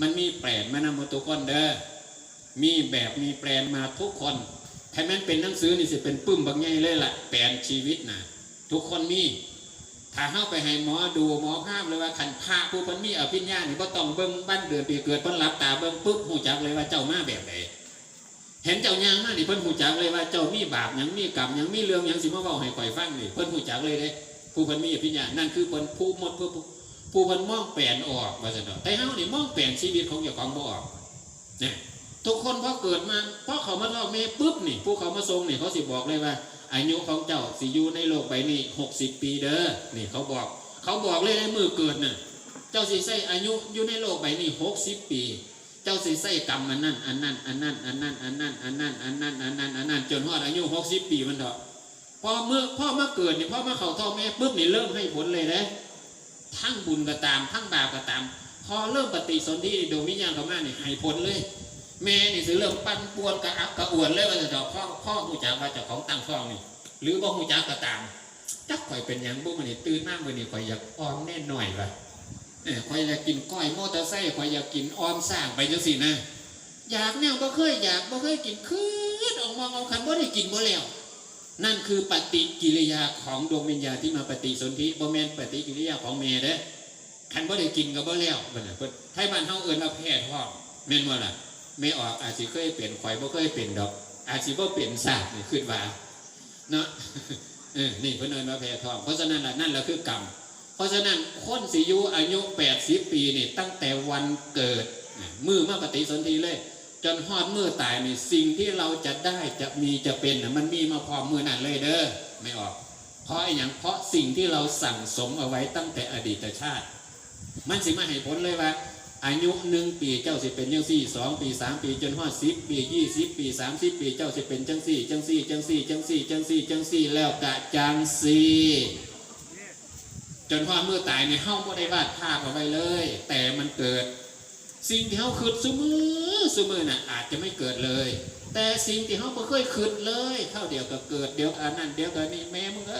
มันมีแปลนมานำมาทุกคนเด้อมีแบบมีแปลนมาทุกคนใครแม่นเป็นหนังสือนี่สิเป็นปึ้มบางไงเลยล่ะแปลนชีวิตนะทุกคนมีถ้าเข้าไปให้หมอดูหมอภาพเลยว่าขันพาผู้พันมีอภิญญาเนี่ก็ต้องเบิ้งบ้านเดือนปีเกิดพิ่นรับตาเบิ้งปุ๊บหูจักเลยว่าเจ้ามาแบบไหนเห็นเจ้ายางมานี่เพิ่นหูจักเลยว่าเจ้ามีบาปยังมีกรรมยังมีเรื่องยังสิมาเว้าให้ข่อยฟังนี่เพิ่นหูจักเลยเด้ผู้เพิ่นมีอภิญญานั่นคือเพิ่นผู้หมดผู้ผู้ ผู้เพิ่นมองแปลนออกว่าซั่นเนาะแต่เฮานี่มองแปลนชีวิตของเจ้าของบ่ออกเนี่ยทุกคนพอเกิดมาพอเขามาทอกเมปุ๊บนี่ผู้เขามาทรงนี่เขาสิบอกเลยว่า อายุของเจ้าสิอยู่ในโลกใบนี้หกสิบปีเด้อนี่เขาบอก เขาบอกเลยในมือเกิดน่ะเจ้าสิใส่อายุอยู่ในโลกใบนี้หกสิบปี เจ้าสิใส่กรรมอันนั้นอันนั้นอันนั้นอันนั้นอันนั้นอันนั้นอันนั้นอันนั้นอันนั้นจนฮอดอายุหกสิบปีมันเถอะพอเมื่อพ่อมาเกิดเนี่ยพ่อมาเขาท้องแม่ปุ๊บนี่เริ่มให้ผลเลยนะ ทั้งบุญก็ตามทั้งบาปก็ตาม พอเริ่มปฏิสนธิดวงวิญญาณเขามาเนี่ยให้ผลเลยแม่นี่สิเริ่มปั้นป่วนกระอักกระอ่วนเลยว่าจะดอกพ่อพ่อหูจักว่าเจ้าของตั้งท้องนี่ หรือบ่หูจักก็ตามจักข่อยเป็นหยังบุมันนี่ตื่นมามื่อนี่ข่อยอยากออมแน่หน่อยว่ะเออข่อยอยากกินก้อยมอเตอร์ไซค์ข่อยอยากกินออมสร้างไปจังสินะอยากแนวบ่เคยอยากบ่เคยกินคืนออกมาเอาคันบ่ได้กินบ่แล้ว นั่นคือปฏิกิริยาของดวงวิญญาณที่มาปฏิสนธิบ่แมนปฏิกิริยาของแม่เด้คันบ่ได้กินก็บ่แล้วบ่น่ะเพิ่นให้บ้านเฮาเอิ้นว่าแพทย์ท้องแม่นบ่ล่ะแม่ออกอาจสิเคยเป็นข่อยบ่เคยเป็นดอก อาจสิบ่เป็นซากนี่คิดว่าเนาะเออนี่เพิ่นเอิ้นว่าแพ้ท้องเพราะฉะนั้นล่ะนั่นแหละคือกรรมเพราะฉะนั้นคนสิอยู่อายุ80ปีนี่ตั้งแต่วันเกิดมือมาปฏิสนธิเลย จนฮอดมือตายนี่สิ่งที่เราจะได้จะมีจะเป็นมันมีมาพร้อมมือนั้นเลยเด้อไม่ออก เพราะอย่างเพราะสิ่งที่เราสั่งสมเอาไว้ตั้งแต่อดีตชาติ มันสิมาให้ผลเลยว่า อายุหนึ่งปีเจ้าสิเป็นจังสี่สองปีสามปีจนฮอดสิบปียี่สิบปีสามสิบปีเจ้าสิเป็นจังสี่จังสี่จังสี่จังสี่จังสี่จังสี่แล้วกะจังสี่จนฮอดเมื่อตายในเฮ้าบ่ได้วาดภาพเอาไว้เลย แต่มันเกิด สิ่งที่เขาคิดซุมือซุมือน่ะอาจจะไม่เกิดเลย แต่สิ่งที่เขาไม่เคยคิดเลยเท่าเดียวกับเกิดเดี๋ยวอันนั้นเดี๋ยวกับนี้แม่มึงเอ